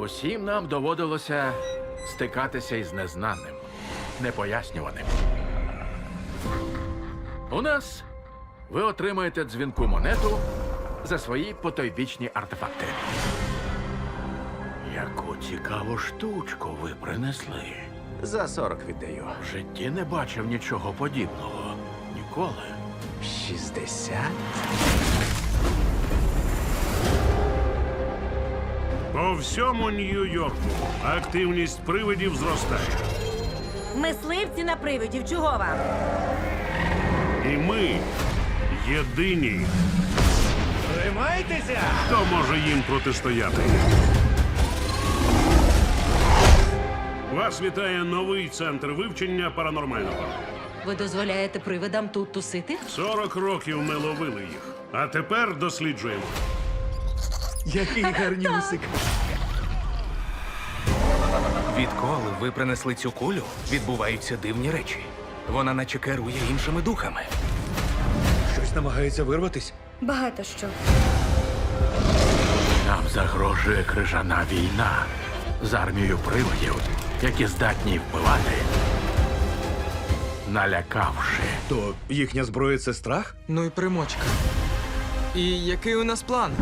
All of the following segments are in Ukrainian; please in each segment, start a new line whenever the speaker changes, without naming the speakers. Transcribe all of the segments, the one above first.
Усім нам доводилося стикатися із незнаним, непояснюваним. У нас ви отримаєте дзвінку монету за свої потойбічні артефакти. Яку цікаву штучку ви принесли.
За 40 віддаю.
В житті не бачив нічого подібного. Ніколи.
60?
По всьому Нью-Йорку активність привидів зростає.
Мисливці на привидів, чого вам?
І ми єдині,
Тримайтеся!
хто може їм протистояти. Вас вітає новий центр вивчення паранормального.
Ви дозволяєте привидам тут тусити?
40 років ми ловили їх. А тепер досліджуємо.
Який гарнюсик.
Відколи ви принесли цю кулю, відбуваються дивні речі. Вона наче керує іншими духами.
Щось намагається вирватись.
Багато що.
Нам загрожує крижана війна з армією привидів, які здатні вбивати, налякавши.
То їхня зброя це страх?
Ну і примочка. І який у нас план?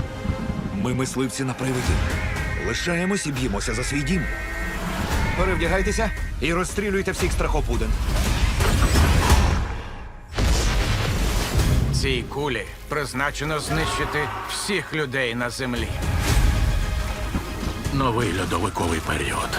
Ми мисливці на привидів. Лишаємось і б'ємося за свій дім. Перевдягайтеся і розстрілюйте всіх страхопуден.
Цій кулі призначено знищити всіх людей на землі.
Новий льодовиковий період.